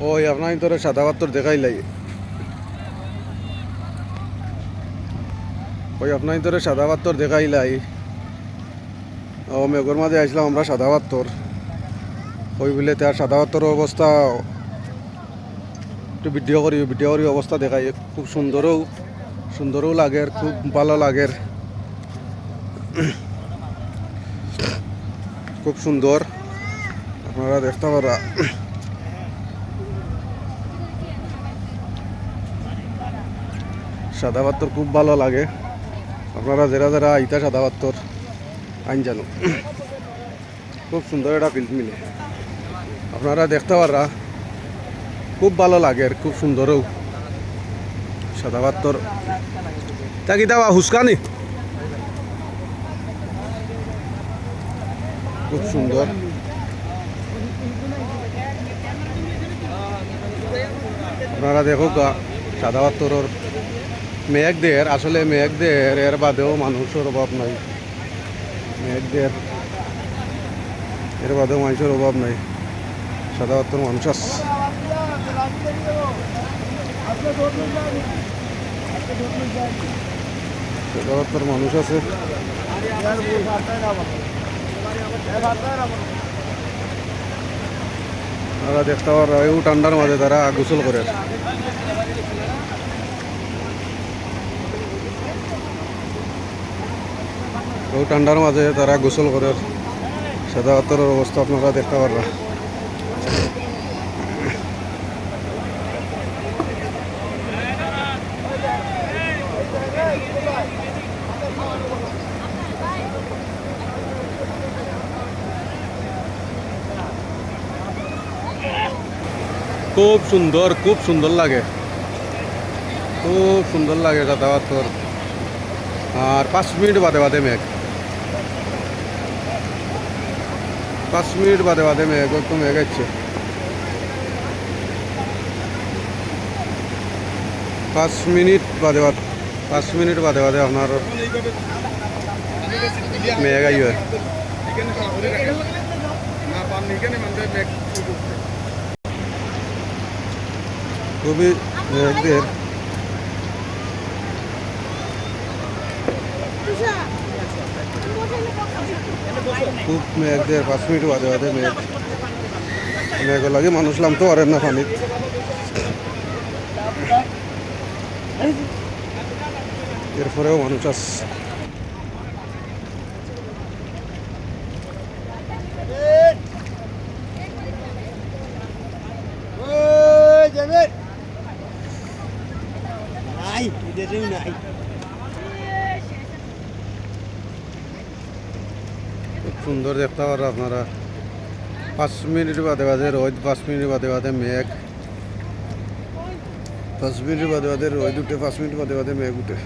ওই আপনার তোরে সাদা পাত্তর দেখাই লাগে। ওই আপনার তোরে সাদা পাত্তর দেখাই লাই। ও মেঘর মাঝে আসলাম আমরা সাদা পাত্তর ওই বলে তার সাদা পাত্তর অবস্থা, একটু ভিডিও করি ভিডিও করি অবস্থা দেখাই। খুব সুন্দরও সুন্দরও লাগে খুব ভালো লাগে। খুব সুন্দর। আপনারা দেখতে পারা। সাদা পাত্তর খুব ভালো লাগে। আপনারা যারা যারা আইতা সাদা পাত্তর আইন জানো। খুব সুন্দর একটা ফিল্ড মিলে। আপনারা দেখতে পারা খুব ভালো লাগে আর খুব সুন্দরও। সাদা পাত্তর তা কি দেওয়া হুসকানি খুব সুন্দর। আপনারা দেখো সাদা পাত্তরের মেঘদের আসলে মেঘদের এর বাদেও মানুষের অভাব নাই। মেঘদের এর বাদেও মানুষের অভাব নাই। পাত্তর মানুষ সাদা পাত্তর মানুষ আছে। তারা দেখতে পারা ঠান্ডার মাঝে তারা গোসল করে। ও ঠান্ডার মাঝে তারা গোসল করে সাদা পাথরের অবস্থা আপনারা দেখতে পাররা খুব সুন্দর খুব সুন্দর লাগে। খুব সুন্দর লাগে সাদা আর পাঁচ মিনিট বাদে বাদে মেঘ। পাঁচ মিনিট বাদে বাদে মেঘ একটু মেঘ পাঁচ মিনিট বাদে বাদে পাঁচ মিনিট বাদে বাদে আপনার মেঘ আইয় খুবই মেঘদের খুব মেঘদের পাঁচ মিনিট বাদে বাদে মেঘ মেঘ লাগে মানুষ নামতে পারেন না পানিত এরপরেও মানুষ আস নাই নাই। সুন্দর দেখতে পারো আপনারা। পাঁচ মিনিট বাদে বাদে রোদ, পাঁচ মিনিট বাদে বাদে মেঘ। পাঁচ মিনিট বাদে বাদে রোদ উঠে, পাঁচ মিনিট বাদে বাদে মেঘ উঠে।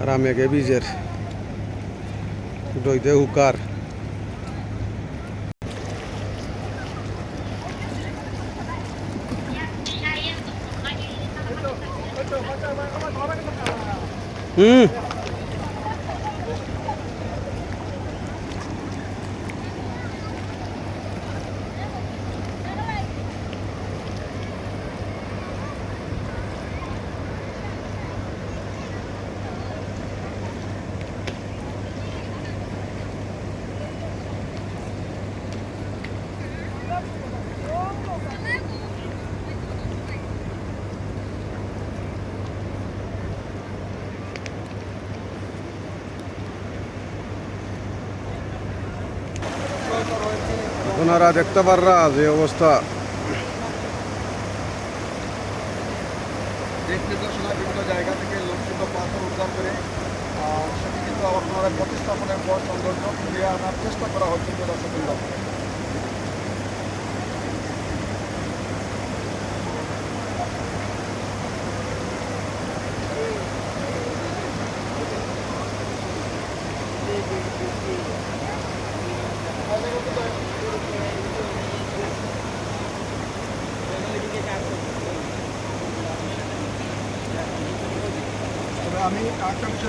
আর মেঘে বীজের। রইতে হুকার। 嗯。আপনারা দেখতে পাররা যে অবস্থা। জায়গা থেকে লক্ষিত করে সেটি কিন্তু প্রতিস্থাপনের পর সৌন্দর্য ফিরিয়ে আনার চেষ্টা করা হচ্ছে అనేక ఆకాంక్ష